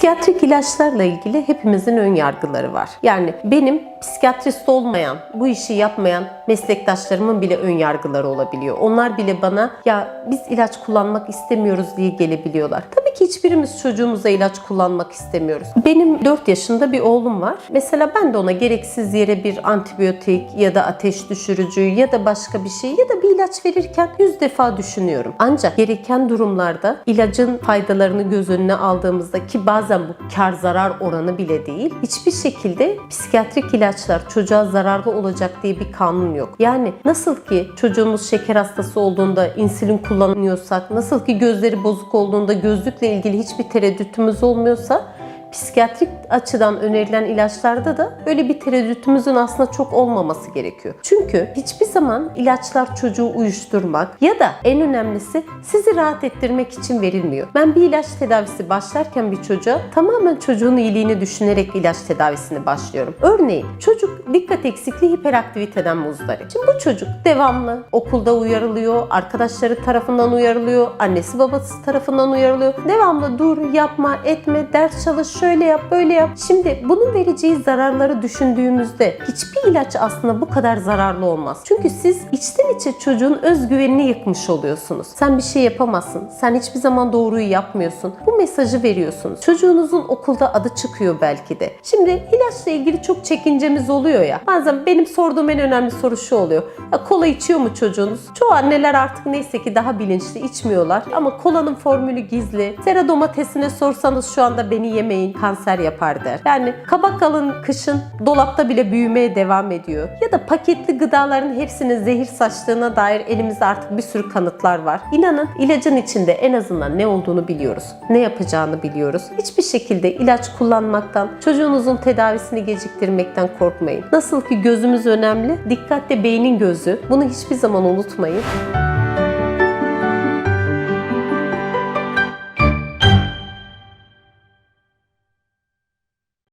Psikiyatrik ilaçlarla ilgili hepimizin ön yargıları var. Yani benim psikiyatrist olmayan, bu işi yapmayan meslektaşlarımın bile ön yargıları olabiliyor. Onlar bile bana ya biz ilaç kullanmak istemiyoruz diye gelebiliyorlar. Tabii ki hiçbirimiz çocuğumuza ilaç kullanmak istemiyoruz. Benim 4 yaşında bir oğlum var. Mesela ben de ona gereksiz yere bir antibiyotik ya da ateş düşürücü ya da başka bir şey ya da bir ilaç verirken yüz defa düşünüyorum. Ancak gereken durumlarda ilacın faydalarını göz önüne aldığımızda ki bazen bu kar zarar oranı bile değil. Hiçbir şekilde psikiyatrik ilaçlar çocuğa zararlı olacak diye bir kanun yok. Yani nasıl ki çocuğumuz şeker hastası olduğunda insülin kullanıyorsak, nasıl ki gözleri bozuk olduğunda gözlükle ilgili hiçbir tereddütümüz olmuyorsa psikiyatrik açıdan önerilen ilaçlarda da öyle bir tereddütümüzün aslında çok olmaması gerekiyor. Çünkü hiçbir zaman ilaçlar çocuğu uyuşturmak ya da en önemlisi sizi rahat ettirmek için verilmiyor. Ben bir ilaç tedavisi başlarken bir çocuğa tamamen çocuğun iyiliğini düşünerek ilaç tedavisini başlıyorum. Örneğin çocuk dikkat eksikliği hiperaktiviteden muzdarip. Şimdi bu çocuk devamlı okulda uyarılıyor, arkadaşları tarafından uyarılıyor, annesi babası tarafından uyarılıyor. Devamlı dur, yapma, etme, ders çalış, şöyle yap, böyle yap. Şimdi bunun vereceği zararları düşündüğümüzde hiçbir ilaç aslında bu kadar zararlı olmaz. Çünkü siz içten içe çocuğun özgüvenini yıkmış oluyorsunuz. Sen bir şey yapamazsın. Sen hiçbir zaman doğruyu yapmıyorsun. Bu mesajı veriyorsunuz. Çocuğunuzun okulda adı çıkıyor belki de. Şimdi ilaçla ilgili çok çekincemiz oluyor ya. Bazen benim sorduğum en önemli soru şu oluyor. Ya kola içiyor mu çocuğunuz? Çoğu anneler artık neyse ki daha bilinçli içmiyorlar. Ama kolanın formülü gizli. Sera domatesine sorsanız şu anda beni yemeyin kanser yapar der. Yani kabak alın kışın dolapta bile büyümeye devam ediyor. Ya da paketli gıdaların hepsinin zehir saçtığına dair elimizde artık bir sürü kanıtlar var. İnanın ilacın içinde en azından ne olduğunu biliyoruz. Ne yapacağını biliyoruz. Hiçbir şekilde ilaç kullanmaktan, çocuğunuzun tedavisini geciktirmekten korkmayın. Nasıl ki gözümüz önemli, dikkat de beynin gözü. Bunu hiçbir zaman unutmayın.